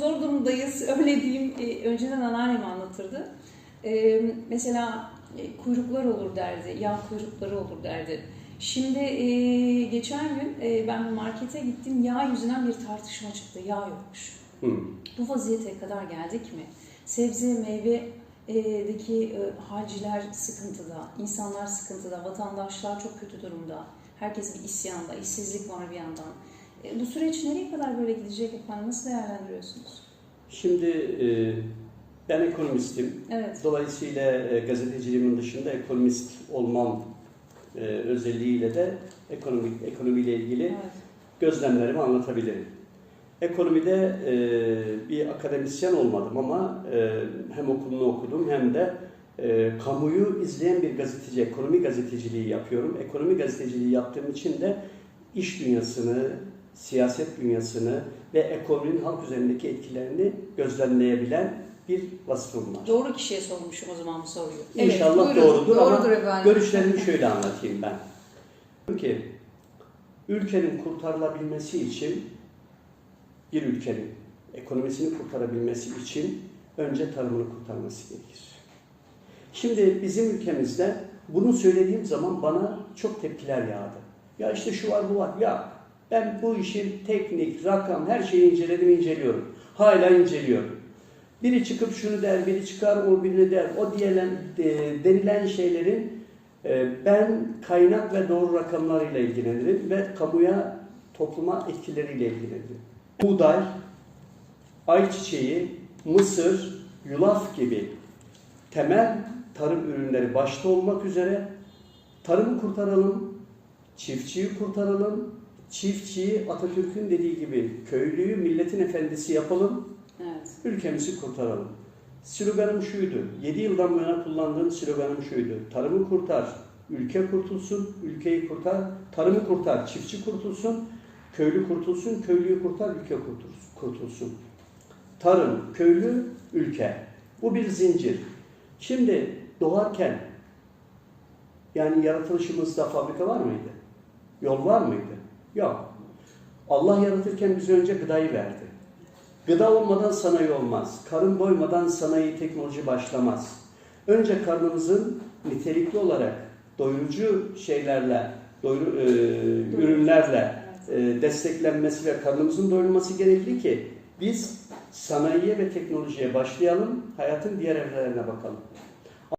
zor durumdayız. Öyle diyeyim. E, önceden anneannem anlatırdı. E, mesela e, kuyruklar olur derdi. Yağ kuyrukları olur derdi. Şimdi e, geçen gün e, ben markete gittim. Yağ yüzünden bir tartışma çıktı. Yağ yokmuş. Hı. Bu vaziyete kadar geldik mi? Sebze, meyvedeki e, halciler sıkıntıda, insanlar sıkıntıda, vatandaşlar çok kötü durumda. Herkes bir isyanda, işsizlik var bir yandan. E, bu süreç nereye kadar böyle gidecek efendim? Nasıl değerlendiriyorsunuz? Şimdi e, ben ekonomistim. Evet. Dolayısıyla e, gazeteciliğimin dışında ekonomist olmam e, özelliğiyle de ekonomik ekonomiyle ilgili evet. gözlemlerimi anlatabilirim. Ekonomide e, bir akademisyen olmadım ama e, hem okulunu okudum hem de e, kamuyu izleyen bir gazeteci, ekonomi gazeteciliği yapıyorum. Ekonomi gazeteciliği yaptığım için de iş dünyasını, siyaset dünyasını ve ekonominin halk üzerindeki etkilerini gözlemleyebilen bir vasfım var. Doğru kişiye sormuşum o zaman bu soruyu. İnşallah buyurun. doğrudur ama Doğrudur efendim. Görüşlerimi şöyle anlatayım ben. Ki ülkenin kurtarılabilmesi için bir ülkenin ekonomisini kurtarabilmesi için önce tarımını kurtarması gerekir. Şimdi bizim ülkemizde bunu söylediğim zaman bana çok tepkiler yağdı. Ya işte şu var bu var. Ya ben bu işin teknik, rakam her şeyi inceledim inceliyorum. Hala inceliyorum. Biri çıkıp şunu der, biri çıkar o birini der. O diyen, e, denilen şeylerin e, ben kaynak ve doğru rakamlarıyla ilgilenirim ve kamuya, topluma etkileriyle ilgilenirim. Buğday, ayçiçeği, mısır, yulaf gibi temel tarım ürünleri başta olmak üzere tarımı kurtaralım, çiftçiyi kurtaralım, çiftçiyi Atatürk'ün dediği gibi köylüyü milletin efendisi yapalım, Evet. ülkemizi kurtaralım. Sloganım şuydu, 7 yıldan bu yana kullandığım sloganım şuydu. Tarımı kurtar, ülke kurtulsun, ülkeyi kurtar, tarımı kurtar, çiftçi kurtulsun, köylü kurtulsun, köylüyü kurtar, ülke kurtulsun. kurtulsun. Tarım, köylü, ülke. Bu bir zincir. Şimdi doğarken yani yaratılışımızda fabrika var mıydı? Yol var mıydı? Yok. Allah yaratırken bize önce gıdayı verdi. Gıda olmadan sanayi olmaz. Karın doymadan sanayi teknoloji başlamaz. Önce karnımızın nitelikli olarak doyurucu şeylerle, doyuru, e, ürünlerle e, desteklenmesi ve karnımızın doyurulması gerekli ki biz sanayiye ve teknolojiye başlayalım, hayatın diğer evrelerine bakalım.